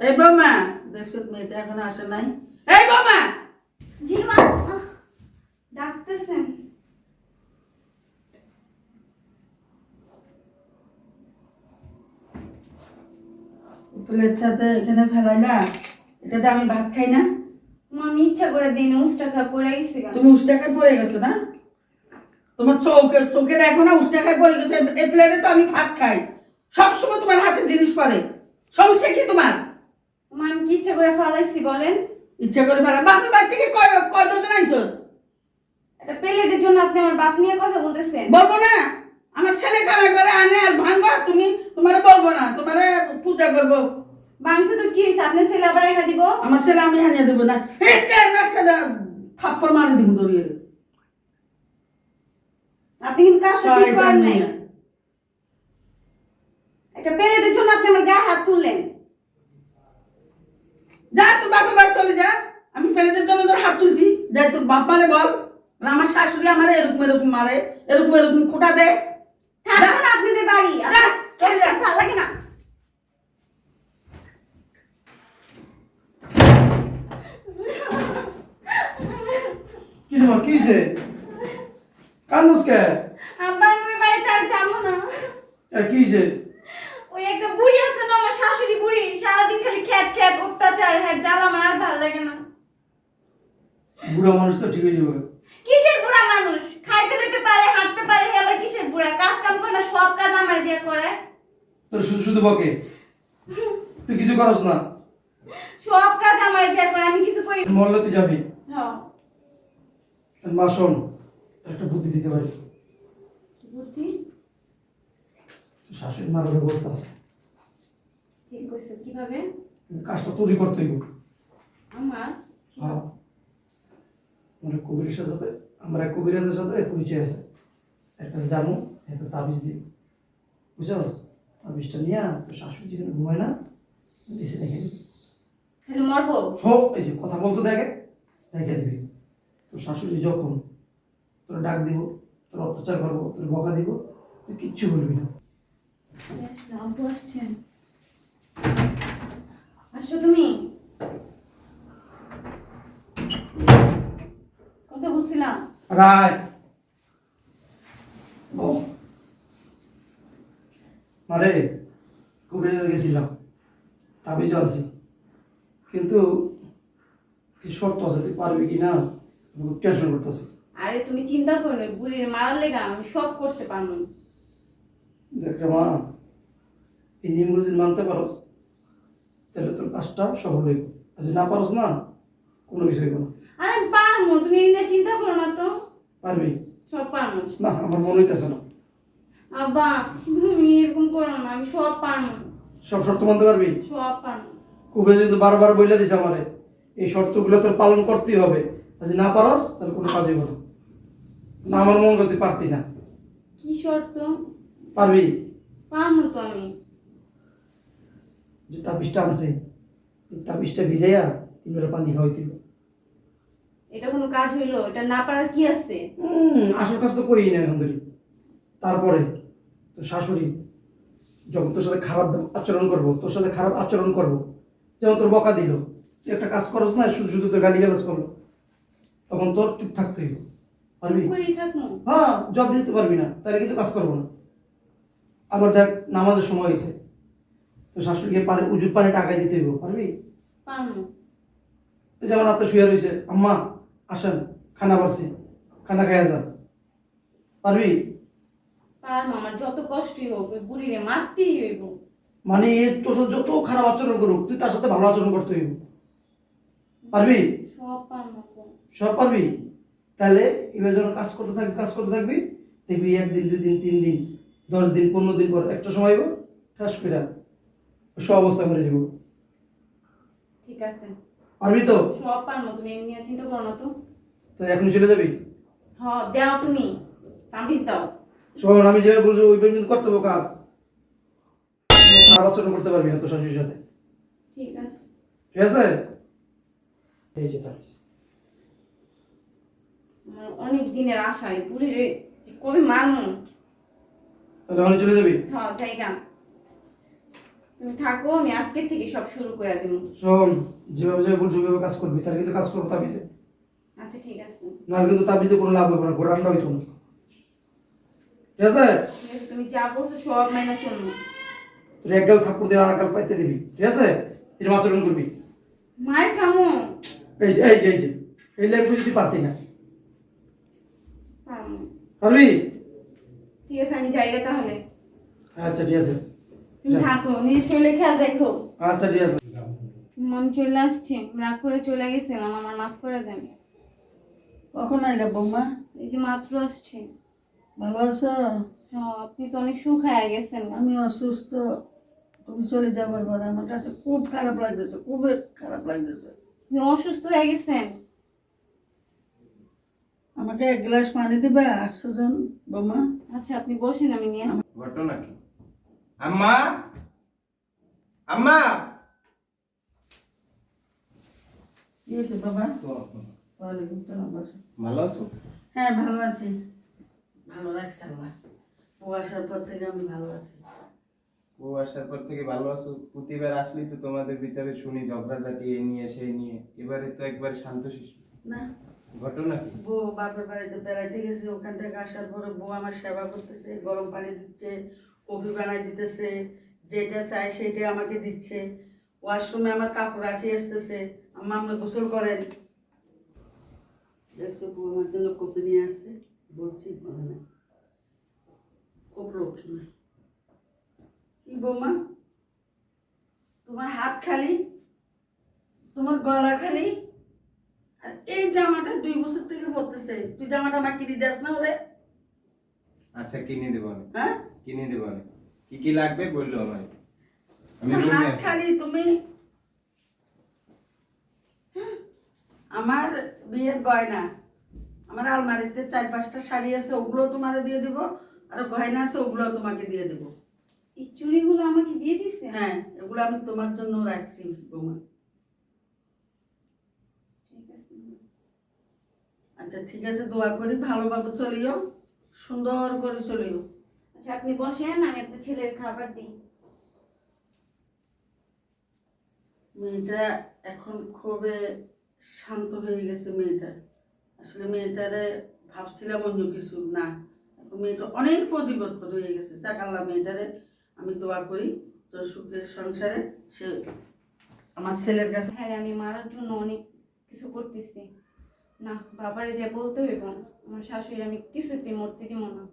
এই বৌমা দেখছ মেয়েটা এখন আসে নাই? এই বৌমা! জি মা ডাকতেছেন প্লেটটাতে এখানে ফেলাই এটাতে আমি ভাত খাই না। ইচ্ছা করে দিন উষ্টা খা পড়ে গেছি গা। তুমি পড়ে গেছো না? তোমার চৌকে চোখে দেখো না উষ্টাখায় পড়ে গেছো। এই- এই প্লেটে তো আমি ভাত খাই। সবসময় তোমার হাতে জিনিস পড়ে। সমস্যা কি তোমার? মা আমি কি ইচ্ছা করে ফালাইছি বলেন? ইচ্ছা করে ফেলা বাপের বাড়ি থেকে কয় কয় দোজন আনছোস? এটা প্লেটের জন্য আপনি আমার বাপ নিয়ে কথা বলতেছেন। বলব না। আমার ছেলে কামাই করে আনে আর ভাঙবো তুমি তোমারে বলব না তোমারে পূজা করব। বাংছে তো কি হয়েছে? আপনি ছেলে আবার এনে দিব? আমার ছেলে আমি হানিয়ে দেবো না। একটা একটা থাপ্পড় মারি দিব দড়িয়ে আপনি কিন্তু কাজটা ঠিক করেন নাই। একটা প্লেটের জন্য আপনি আমার গায়ে হাত তুললেন যা তোর বাপের বাড়ি চলে যা আমি প্লেটের জন্য তোর হাত তুলছি। যাই তোর বাপ মারে বল আমার শাশুড়ি আমার এরকম এরকম মারে এরকম এরকম খোটা দেয় আপনাদের বাড়ি। চলে যা। ভালো লাগে না। কি তোমার কি কান্দুস কে? আব্বা আমি বাড়িতে আর যাব না। এ, কি হয়েছে ওই একটা বুড়ি আছে না আমার শাশুড়ি বুড়ি সারাদিন খালি খ্যাট খ্যাট অত্যাচার হ্যাঁ জ্বালা আমার আর ভালো লাগে না বুড়া মানুষ তো ঠিক হয়ে যাবে। কিসের বুড়া মানুষ? খাইতে লইতে পারে হাঁটতে পারে আবার কিসের বুড়া? কাজ কাম করে না সব কাজ আমার দিয়ে করে তোর শুধু শুধু বকে। তুই কিছু করস না। সব কাজ আমার দিয়ে করে আমি কিছু করি মরলে তুই যাবি। হ্যাঁ মা শোন একটা বুদ্ধি দিতে পারি। বুদ্ধি? শাশুড়ি মারার ব্যবস্থা আছে। ঠিক কইছো কীভাবে? কাজটা তৈরি করতে হইব। আমার? হ্যাঁ। মানে কবিরের সাথে আমরা কবিরাজের সাথে পরিচয় আছে। এক কাছে জানো একটা তাবিজ দিই বুঝছস তাবিজটা নিয়ে তোর শাশুড়ি যেখানে ঘুমায় না এসে দেখে দিবি। তাহলে মরবো? সব এই যে কথা বলতে দেখে দেখে দিবি। তোর শাশুড়ি যখন তোর ডাক দিব তোর অত্যাচার করব তোর বকা দিব তুই কিচ্ছু বলবি না। আসছো তুমি? বলছিলাম? রায়। ও। আরে গেছিলাম। তাবিজ আনছি। কিন্তু কি শর্ত আছে? তুই পারবি কি না? টেনশন করতেছে। আরে তুমি চিন্তা করো না বুড়ির মারার লেগা আমি সব করতে পারব। দেখ রে মা এই নিয়মগুলো যদি মানতে পারস তাহলে তোর কাজটা সফল হইব। আর যদি না পারস না কোনো কিছু হইব না। আরে পারব? তুমি এই নিয়ে চিন্তা করো না তো। পারবি? সব পারব। না আমার মনে হইতেছে না। আব্বা তুমি এরকম করো না আমি সব পারব। সব শর্ত মানতে পারবি? সব পারব। কুবে যদি বারবার বইলে দিছে আমারে এই শর্তগুলো তোর পালন করতেই হবে। যদি না পারস তাহলে কোনো কাজ হইব না। আমার মন করতে পারতি না। কি শর্ত? পারবি? পারব তো আমি। যে তাবিজটা আনছে তাবিজটা ভিজাইয়া তিন বেলা পানি খাওয়াইতে হবে। এটা কোনো কাজ হইল? এটা না পারার কি আছে? হুম আসল কাজ তো করি না এখন ধরি তারপরে তোর শাশুড়ি যখন তোর সাথে খারাপ আচরণ করব তোর সাথে খারাপ আচরণ করব যেমন তোর বকা দিল তুই একটা কাজ করস না শুধু শুধু তোর গালি গালাজ করল তখন তোর চুপ থাকতে হইব পারবি? হ্যাঁ জব দিতে পারবি না তাহলে কিন্তু কাজ করব না। আবার দেখ নামাজের সময় হয়েছে। তো শাশুড়িকে পানি উজুর পানি টাকায় দিতে হইব পারবি? যেমন রাতে শুয়ে রয়েছে আম্মা আসেন খানা পারছি খানা খাইয়া যান। পারবি? যত কষ্টই হোক মারতেই হইব। মানে এ তোর সাথে যত খারাপ আচরণ করুক তুই তার সাথে ভালো আচরণ করতে হইব। পারবি? সব পারব সব পারবি? তাহলে এবার যখন কাজ করতে থাকবি কাজ করতে থাকবি দেখবি একদিন দুই দিন তিন দিন দশ দিন পনেরো দিন পর একটা সময় ঠাস করে সব অবস্থা মরে যাব ঠিক আছে। পারবি তো সব পারব তুমি এমনি চিন্তা করো না তো। তো এখন চলে যাবি? হ দাও তুমি। তাবিজ দাও। শোন আমি যেভাবে বলছি ওইভাবে কিন্তু করতে হবে কাজ খারাপ আচরণ করতে পারবি না তোর শাশুড়ির সাথে। ঠিক আছে। ঠিক আছে? এই যে তাবিজ আমার অনেক দিনের আশা এই বুড়িরে কবে মারমু। তাহলে চলে যাবি? হ্যাঁ যাই জায়গা তুমি থাকো আমি আজকে থেকে সব শুরু করে দেবো। শোন যেভাবে যেভাবে বলছো ওইভাবে কাজ করবি তাহলে কিন্তু কাজ করব তাবিজে। আচ্ছা ঠিক আছে। নাহলে কিন্তু তাবিজে কোনো লাভ হবে না গোরানটা হইতো না। ঠিক আছে? তুমি যা বলছো সব মাইনা চলবো। তোর এক গাল থাপ্পড় দিয়ে আর গাল পাইতে দিবি। ঠিক আছে? এরকম আচরণ করবি। মায়ের খামো। এই যে এই যে এই যে এই লেখবো যদি পারতি না। পারবি। ঠিক আছে আমি যাই তাহলে। আচ্ছা ঠিক আছে। তুমি থাকো নিজের শরীরে খেয়াল দেখো আচ্ছা ঠিক আছে। চলে আসছে রাগ করে চলে গেছিলাম আমার মাফ করে দেন। কখন আইলে বৌমা? এই যে মাত্র আসছে। ভালো আছো? হ্যাঁ, আপনি তো অনেক সুখ হয়ে গেছেন। আমি অসুস্থ। তুমি চলে যাবার পরে আমার কাছে খুব খারাপ লাগতেছে খুব খারাপ লাগতেছে। অসুস্থ হয়ে গেছেন? আমাকে এক গ্লাস পানি দিবে আসছো জন বৌমা? আচ্ছা আপনি বসেন আমি নিয়ে আসছি ঘটনা কি? আম্মা? আম্মা? কি হয়েছে বাবা? ওয়ালাইকুম সালাম ভালো আছো? হ্যাঁ ভালো আছি। ভালো লাগছে আমার। ও আসার পর থেকে আমি ভালো আছি। ও আসার পর থেকে ভালো আছো? প্রতিবার আসলেই তো তোমাদের ভিতরে শুনি ঝগড়াঝাটি নিয়ে সেই নিয়ে। এবারে তো একবার শান্ত শিশু। না। ঘটনা কি? বউ বাপের বাড়িতে বেড়াইতে গেছে ওখান থেকে আসার পরে বউ আমার সেবা করতেছে গরম পানি দিচ্ছে কফি বানাই দিতেছে যেটা চাই সেটা আমাকে দিচ্ছে। ওয়াশরুমে আমার কাপড় রাখি আসতেছে আমার আপনি গোসল করেন। দেখছ আমার জন্য কফি নিয়ে আসছে বলছি বলে না। লক্ষ্মী কি বৌমা? তোমার হাত খালি? তোমার গলা খালি? আর এই জামাটা দুই বছর থেকে পরতেছে। তুই জামাটা আমাকে কিনে দেস না ওরে আচ্ছা কিনে দেবো হ্যাঁ? কিনে দেবো আমি? কি কি লাগবে বলল আমার আমি হাত খালি তুমি হ্যাঁ, আমার বিয়ের গয়না আমার আলমারিতে চার পাঁচটা শাড়ি আছে ওগুলো তোমার দিয়ে দিব আর গয়না আছে ওগুলো তোমাকে দিয়ে দিব। এই চুড়িগুলো আমাকে দিয়ে দিছে? হ্যাঁ এগুলো আমি তোমার জন্য রাখছি বৌমা। ঠিক আছে। আচ্ছা ঠিক আছে দোয়া করি ভালোভাবে চলিও সুন্দর করে চলিও। আচ্ছা আপনি বসেন আমি একটা ছেলের খাবার দিই। মেয়েটা এখন খুবই শান্ত হয়ে গেছে মেয়েটা। আসলে মেয়েটারে ভাবছিলাম অন্য কিছু না। এখন মেয়েটা অনেক পরিবর্তন হয়ে গেছে। যাক আল্লাহ মেয়েটারে আমি দোয়া করি তোর সুখের সংসারে সে আমার ছেলের কাছে হ্যাঁ রে, আমি মারার জন্য অনেক কিছু করতেছি। না বাবারে যে বলতে হইব আমার শাশুড়ি আমি কিছুতেই মরতে দিব না।